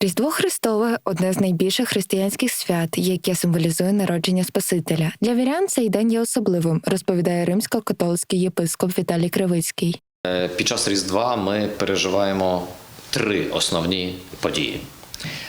Різдво Христове одне з найбільших християнських свят, яке символізує народження Спасителя. Для вірян цей день є особливим, розповідає римсько-католицький єпископ Віталій Кривицький. Е, Під час Різдва ми переживаємо три основні події.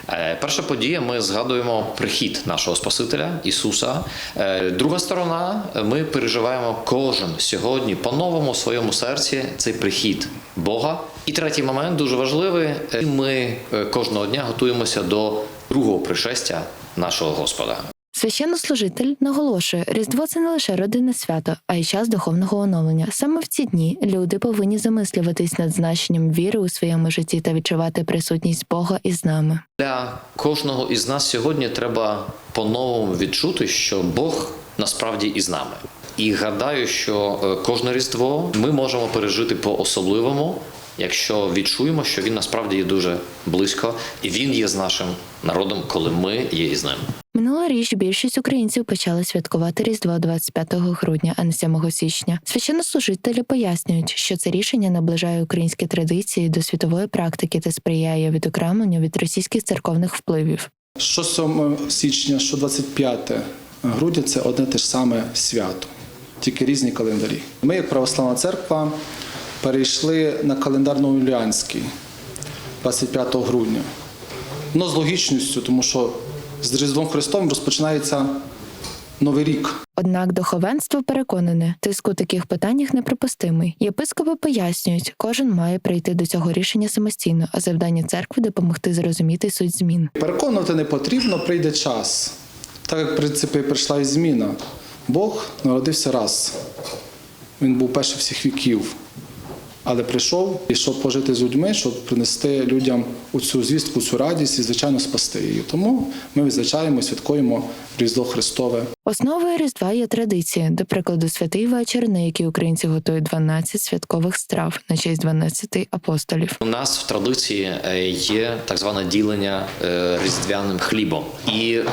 Е, Перша подія ми згадуємо прихід нашого Спасителя Ісуса. Е, Друга сторона ми переживаємо кожен сьогодні по-новому своєму серці цей прихід Бога. І третій момент дуже важливий. е, Ми кожного дня готуємося до другого пришестя нашого Господа. Священнослужитель наголошує, Різдво це не лише родинне свято, а й час духовного оновлення. Саме в ці дні люди повинні замислюватись над значенням віри у своєму житті та відчувати присутність Бога із нами. Для кожного із нас сьогодні треба по-новому відчути, що Бог насправді із нами. І гадаю, що е, кожне різдво ми можемо пережити по-особливому, якщо відчуємо, що він насправді є дуже близько, і він є з нашим народом, коли ми є із ним. Минулоріч більшість українців почали святкувати Різдво 25 грудня, а не 7 січня. Священнослужителі пояснюють, що це рішення наближає українські традиції до світової практики та сприяє відокремленню від російських церковних впливів. Що 7 січня, що 25 грудня це одне те ж саме свято, тільки різні календарі. Ми, як православна церква, перейшли на календар новоюліанський 25 грудня. Ну, з логічністю, тому що з Різдвом Христовим розпочинається Новий рік. Однак духовенство переконане, тиск у таких питаннях неприпустимий. Єпископи пояснюють, кожен має прийти до цього рішення самостійно, а завдання церкви допомогти зрозуміти суть змін. Переконувати не потрібно, прийде час. Так як в принципі прийшла і зміна. Бог народився раз. Він був перший всіх віків. Але прийшов, і щоб пожити з людьми, щоб принести людям цю звістку, цю радість і, звичайно, спасти її. Тому ми відзначаємо, святкуємо Різдво Христове. Основою Різдва є традиція, до прикладу, святий вечір, на який українці готують 12 святкових страв на честь 12 апостолів. У нас в традиції е, є так зване ділення е, різдвяним хлібом, і е,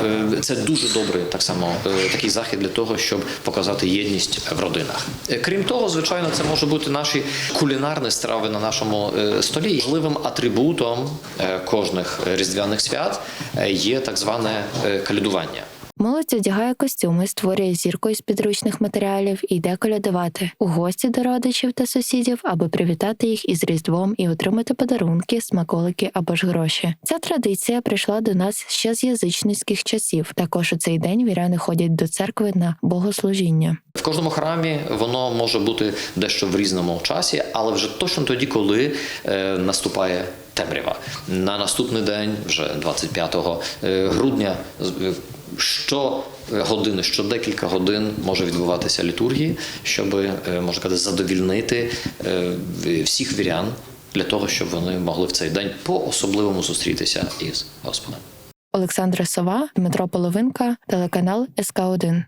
це дуже добрий так само такий захід для того, щоб показати єдність в родинах. Крім того, звичайно, це може бути наші кулінарні страви на нашому столі. Важливим атрибутом кожних різдвяних свят є так зване калядування. Молодь одягає костюми, створює зірку із підручних матеріалів і йде колядувати у гості до родичів та сусідів, аби привітати їх із Різдвом і отримати подарунки, смаколики або ж гроші. Ця традиція прийшла до нас ще з язичницьких часів. Також у цей день віряни ходять до церкви на богослужіння. В кожному храмі воно може бути дещо в різному часі, але вже точно тоді, коли е, наступає темрява. На наступний день, вже 25 е, грудня, е, що години, що декілька годин може відбуватися літургії, щоб е, можна сказати, задовільнити е, всіх вірян для того, щоб вони могли в цей день по-особливому зустрітися із Господом. Олександра Сова, Дмитро Половинка, телеканал СК 1